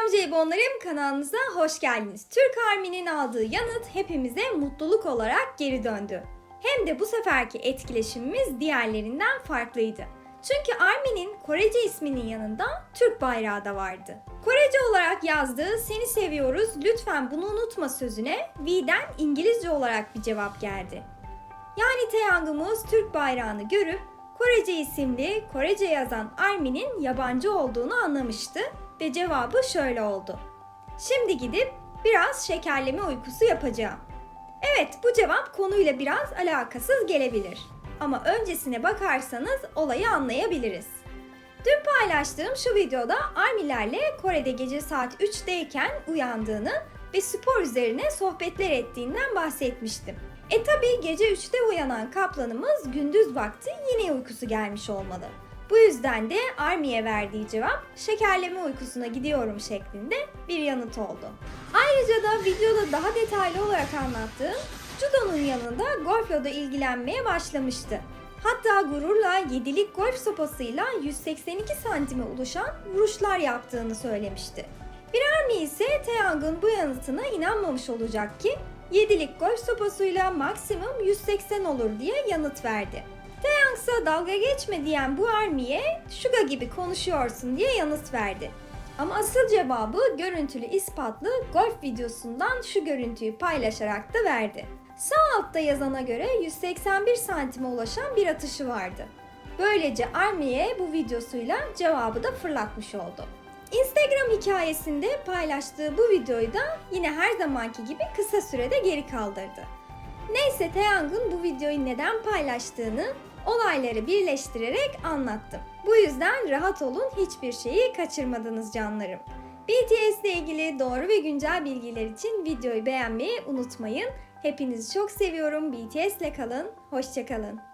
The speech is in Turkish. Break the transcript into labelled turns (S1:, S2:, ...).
S1: Selam Ceybonlarım kanalımıza hoş geldiniz. Türk Army'nin aldığı yanıt hepimize mutluluk olarak geri döndü. Hem de bu seferki etkileşimimiz diğerlerinden farklıydı. Çünkü Army'nin Korece isminin yanında Türk bayrağı da vardı. Korece olarak yazdığı seni seviyoruz lütfen bunu unutma sözüne V'den İngilizce olarak bir cevap geldi. Yani Taeyang'ımız Türk bayrağını görüp Korece isimli Korece yazan Armin'in yabancı olduğunu anlamıştı ve cevabı şöyle oldu. Şimdi gidip biraz şekerleme uykusu yapacağım. Evet bu cevap konuyla biraz alakasız gelebilir. Ama öncesine bakarsanız olayı anlayabiliriz. Dün paylaştığım şu videoda Armilerle Kore'de gece saat 3'teyken uyandığını ve spor üzerine sohbetler ettiğinden bahsetmiştim. E tabi gece 3'te uyanan kaplanımız gündüz vakti yine uykusu gelmiş olmalı. Bu yüzden de Army'ye verdiği cevap şekerleme uykusuna gidiyorum şeklinde bir yanıt oldu. Ayrıca da videoda daha detaylı olarak anlattığım judo'nun yanında golfla da ilgilenmeye başlamıştı. Hatta gururla 7'lik golf sopasıyla 182 santime ulaşan vuruşlar yaptığını söylemişti. Bir Army ise Taeyang'ın bu yanıtına inanmamış olacak ki 7'lik golf sopasıyla maksimum 180 olur diye yanıt verdi. Taeyang'sa dalga geçme diyen bu Army'ye Suga gibi konuşuyorsun diye yanıt verdi. Ama asıl cevabı görüntülü ispatlı golf videosundan şu görüntüyü paylaşarak da verdi. Sağ altta yazana göre 181 santime ulaşan bir atışı vardı. Böylece Army'ye bu videosuyla cevabı da fırlatmış oldu. Instagram hikayesinde paylaştığı bu videoyu da yine her zamanki gibi kısa sürede geri kaldırdı. Neyse Taeyang'ın bu videoyu neden paylaştığını olayları birleştirerek anlattım. Bu yüzden rahat olun hiçbir şeyi kaçırmadınız canlarım. BTS ile ilgili doğru ve güncel bilgiler için videoyu beğenmeyi unutmayın. Hepinizi çok seviyorum. BTS ile kalın. Hoşçakalın.